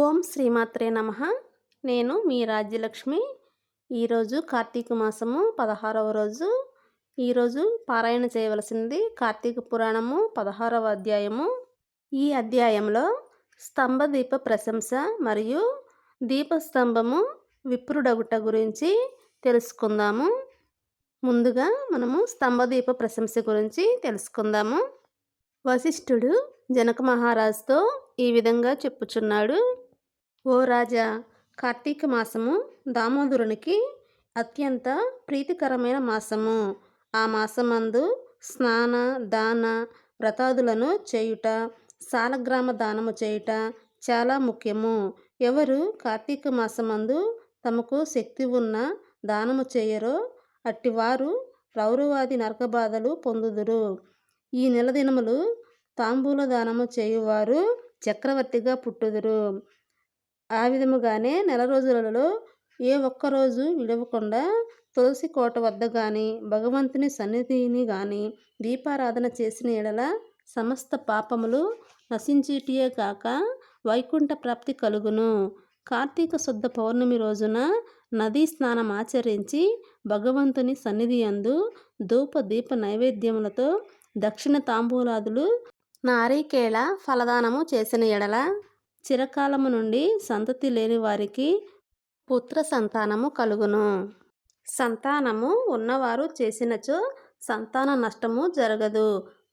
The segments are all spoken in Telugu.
ఓం శ్రీమాత్రే నమ. నేను మీ రాజ్యలక్ష్మి. ఈరోజు కార్తీక మాసము పదహారవ రోజు. ఈరోజు పారాయణ చేయవలసింది కార్తీక పురాణము పదహారవ అధ్యాయము. ఈ అధ్యాయంలో స్తంభ దీప ప్రశంస మరియు దీపస్తంభము విప్రుడగుట గురించి తెలుసుకుందాము. ముందుగా మనము స్తంభదీప ప్రశంస గురించి తెలుసుకుందాము. వశిష్ఠుడు జనక మహారాజుతో ఈ విధంగా చెప్పుచున్నాడు. ఓ రాజా కార్తీక మాసము దామోదరునికి అత్యంత ప్రీతికరమైన మాసము. ఆ మాసమందు స్నాన దాన వ్రతాదులను చేయుట సాలగ్రామ దానము చేయుట చాలా ముఖ్యము. ఎవరు కార్తీక మాసమందు తమకు శక్తి ఉన్న దానము చేయరో అట్టివారు రౌరవాది నరకబాధలు పొందుదురు. ఈ నెల దినములు తాంబూల దానము చేయువారు చక్రవర్తిగా పుట్టుదురు. ఆ విధముగానే నెల రోజులలో ఏ ఒక్కరోజు విడవకుండా తులసి కోట వద్ద కానీ భగవంతుని సన్నిధిని కానీ దీపారాధన చేసిన ఎడల సమస్త పాపములు నశించేటియే కాక వైకుంఠ ప్రాప్తి కలుగును. కార్తీక శుద్ధ పౌర్ణమి రోజున నదీ స్నానం ఆచరించి భగవంతుని సన్నిధి అందు ధూప దీప నైవేద్యములతో దక్షిణ తాంబూలాదులు నారికేళ ఫలదానము చేసిన ఎడల చిరకాలము నుండి సంతతి లేని వారికి పుత్ర సంతానము కలుగును. సంతానము ఉన్నవారు చేసినచో సంతాన నష్టము జరగదు.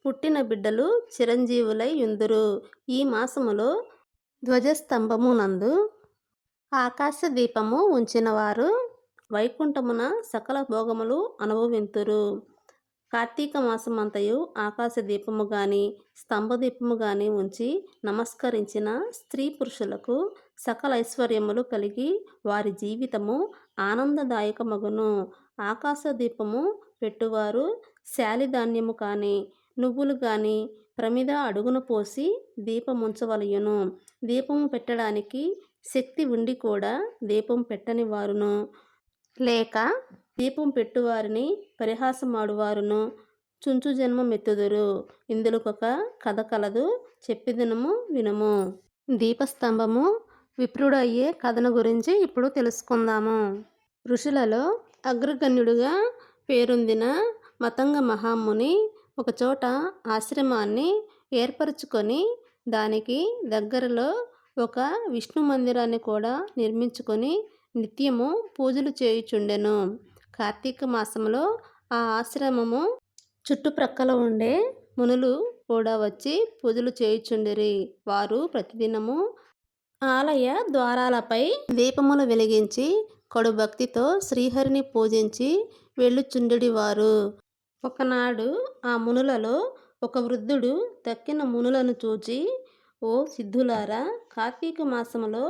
పుట్టిన బిడ్డలు చిరంజీవులై యుందురు ఈ మాసములో ధ్వజస్తంభము నందు ఆకాశ దీపము ఉంచినవారు వైకుంఠమున సకల భోగములు అనుభవింతురు. కార్తీక మాసమంతయు ఆకాశ దీపము కానీ స్తంభదీపము కానీ ఉంచి నమస్కరించిన స్త్రీ పురుషులకు సకల ఐశ్వర్యములు కలిగి వారి జీవితము ఆనందదాయకమగును. ఆకాశ దీపము పెట్టువారు శాలిధాన్యము కానీ నువ్వులు కానీ ప్రమిద అడుగున పోసి దీపముంచవలయును. దీపము పెట్టడానికి శక్తి ఉండి కూడా దీపం పెట్టని వారును లేక దీపం పెట్టువారిని పరిహాసమాడువారును. చుంచు జన్మ మెత్తుదురు ఇందులోకొక కథ కలదు. చెప్పిదినము వినము. దీపస్తంభము విప్రుడు అయ్యే కథను గురించి ఇప్పుడు తెలుసుకుందాము. ఋషులలో అగ్రగణ్యుడుగా పేరొందిన మతంగ మహాముని ఒకచోట ఆశ్రమాన్ని ఏర్పరచుకొని దానికి దగ్గరలో ఒక విష్ణు మందిరాన్ని కూడా నిర్మించుకొని నిత్యము పూజలు చేయుచుండెను. కార్తీక మాసంలో ఆ ఆశ్రమము చుట్టుప్రక్కల ఉండే మునులు కూడా వచ్చి పూజలు చేయుచుండిరి. వారు ప్రతిదినము ఆలయ ద్వారాలపై దీపములు వెలిగించి కడు భక్తితో శ్రీహరిని పూజించి వెళ్ళుచుండెడి వారు ఒకనాడు ఆ మునులలో ఒక వృద్ధుడు తక్కిన మునులను చూచి ఓ సిద్ధులారా కార్తీక మాసములో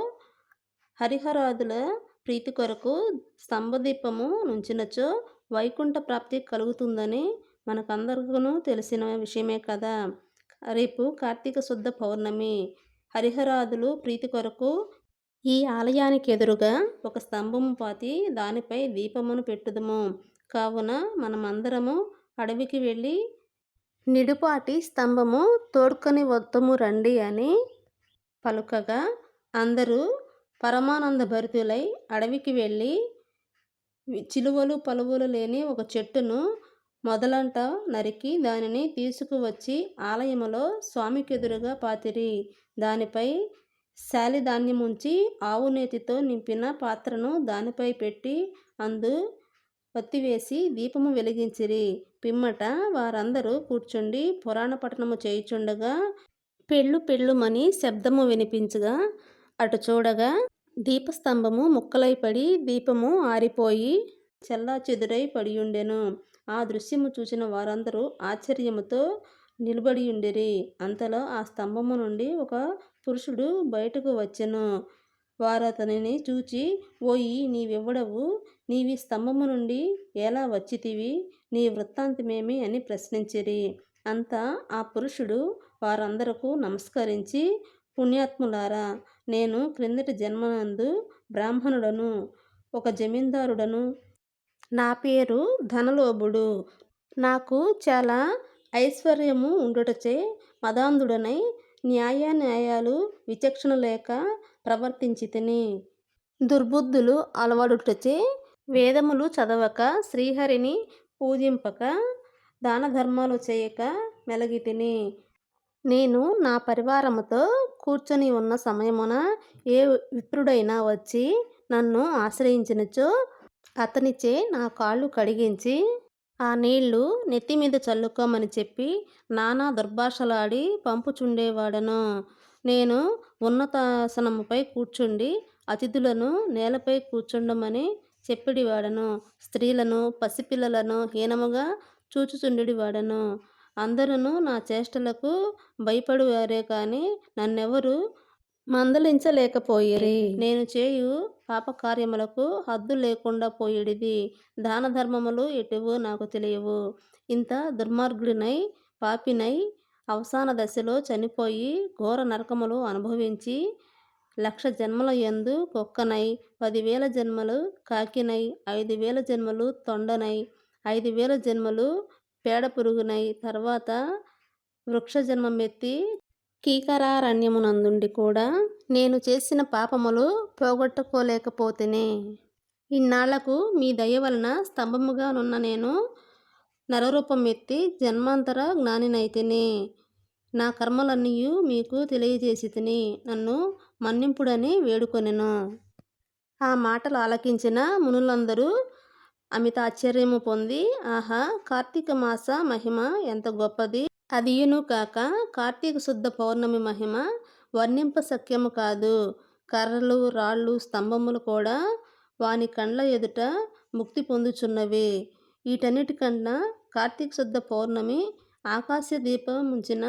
హరిహరాదుల ప్రీతి కొరకు స్తంభదీపము నుంచినచో వైకుంఠ ప్రాప్తి కలుగుతుందని మనకందరికీ తెలిసిన విషయమే కదా. రేపు కార్తీక శుద్ధ పౌర్ణమి. హరిహరాదులు ప్రీతి కొరకు ఈ ఆలయానికి ఎదురుగా ఒక స్తంభము పాతి దానిపై దీపమును పెట్టుదము. కావున మనమందరము అడవికి వెళ్ళి నిడుపాటి స్తంభము తోడుకొని వద్దము రండి అని పలుకగా అందరూ పరమానంద భరితులై అడవికి వెళ్ళి చిలువలు పలువులు లేని ఒక చెట్టును మొదలంట నరికి దానిని తీసుకువచ్చి ఆలయములో స్వామికెదురుగా పాతిరి. దానిపై శాలిధాన్యముంచి ఆవు నేతితో నింపిన పాత్రను దానిపై పెట్టి అందు వత్తివేసి దీపము వెలిగించిరి. పిమ్మట వారందరూ కూర్చుండి పురాణ పఠనము చేయుచుండగా పెళ్ళు పెళ్ళుమని శబ్దము వినిపించగా అటు చూడగా దీపస్తంభము ముక్కలై పడి దీపము ఆరిపోయి చెల్లా చెదురై పడియుండెను. ఆ దృశ్యము చూసిన వారందరూ ఆశ్చర్యముతో నిలబడి ఉండిరి అంతలో ఆ స్తంభము నుండి ఒక పురుషుడు బయటకు వచ్చెను. వారు అతనిని చూచి ఓయి నీవెవ్వడవు? నీవి స్తంభము నుండి ఎలా వచ్చితివి? నీ వృత్తాంతమేమి? అని ప్రశ్నించిరి. అంతా ఆ పురుషుడు వారందరకు నమస్కరించి పుణ్యాత్ములారా నేను క్రిందటి జన్మనందు బ్రాహ్మణుడను ఒక జమీందారుడను. నా పేరు ధనలోభుడు. నాకు చాలా ఐశ్వర్యము ఉండుటచే మదాంధుడనై న్యాయ న్యాయాలు విచక్షణ లేక ప్రవర్తించి తిని దుర్బుద్ధులు అలవాడుటచే వేదములు చదవక శ్రీహరిని పూజింపక దాన ధర్మాలు చేయక మెలగితిని. నేను నా పరివారముతో కూర్చొని ఉన్న సమయమున ఏ విప్రుడైనా వచ్చి నన్ను ఆశ్రయించినచో అతనిచే నా కాళ్ళు కడిగించి ఆ నీళ్ళు నెత్తి మీద చల్లుకోమని చెప్పి నానా దుర్భాషలాడి పంపుచుండేవాడను. నేను ఉన్నతాసనముపై కూర్చుండి అతిథులను నేలపై కూర్చుండమని చెప్పిడివాడను. స్త్రీలను పసిపిల్లలను హీనముగా చూచుచుండెడివాడను. అందరూ నా చేష్టలకు భయపడివారే కానీ నన్నెవరు మందలించలేకపోయిరి నేను చేయు పాపకార్యములకు హద్దు లేకుండా పోయిడిది. దాన ధర్మములు ఎటువో నాకు తెలియవు. ఇంత దుర్మార్గుడినై పాపినై అవసాన దశలో చనిపోయి ఘోర నరకములు అనుభవించి లక్ష జన్మల యందు కుక్కనై పదివేల జన్మలు కాకినై ఐదు వేల జన్మలు తొండనై ఐదు వేల జన్మలు పేడ పురుగునై తర్వాత వృక్ష జన్మమెత్తి కీకరారణ్యమునందుండి కూడా నేను చేసిన పాపములు పోగొట్టుకోలేకపోతేనే. ఇన్నాళ్ళకు మీ దయ వలన స్తంభముగానున్న నేను నరరూపం ఎత్తి జన్మాంతర జ్ఞానినైతేనే. నా కర్మలన్నీ మీకు తెలియజేసి తిని నన్ను మన్నింపుడని వేడుకొనెను. ఆ మాటలు ఆలకించిన మునులందరూ అమిత ఆశ్చర్యము పొంది ఆహా కార్తీక మాస మహిమ ఎంత గొప్పది. అదియును కాక కార్తీక శుద్ధ పౌర్ణమి మహిమ వర్ణింప సఖ్యము కాదు. కర్రలు రాళ్ళు స్తంభములు కూడా వాని కండ్ల ఎదుట ముక్తి పొందుచున్నవి. వీటన్నిటికన్నా కార్తీక శుద్ధ పౌర్ణమి ఆకాశ దీపం ఉంచిన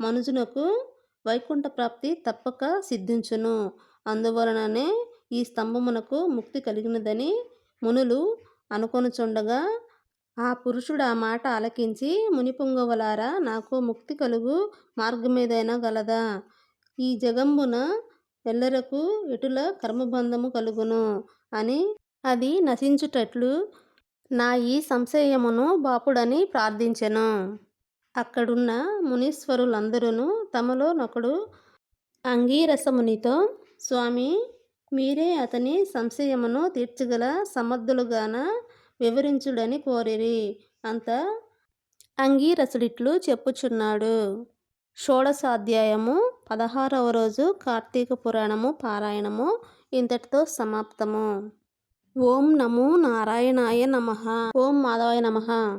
మనుజునకు వైకుంఠ ప్రాప్తి తప్పక సిద్ధించును. అందువలననే ఈ స్తంభమునకు ముక్తి కలిగినదని మునులు అనుకొనుచుండగా ఆ పురుషుడు ఆ మాట ఆలకించి మునిపుంగవులారా నాకు ముక్తి కలుగు మార్గమేదైనా గలదా? ఈ జగంబున ఎల్లరకు ఎటుల కర్మబంధము కలుగును అని అది నశించుటట్లు నా ఈ సంశయమును బాపుడని ప్రార్థించెను. అక్కడున్న మునీశ్వరులందరూ తమలో నొకడు అంగీరసమునితో స్వామి మీరే అతని సంశయమును తీర్చగల సమర్థులుగాన వివరించుడని కోరిరి అంత అంగీరసుడిట్లు చెప్పుచున్నాడు. షోడశాధ్యాయము పదహారవ రోజు కార్తీక పురాణము పారాయణము ఇంతటితో సమాప్తము. ఓం నమో నారాయణాయ నమ. ఓం మాధవాయ నమ.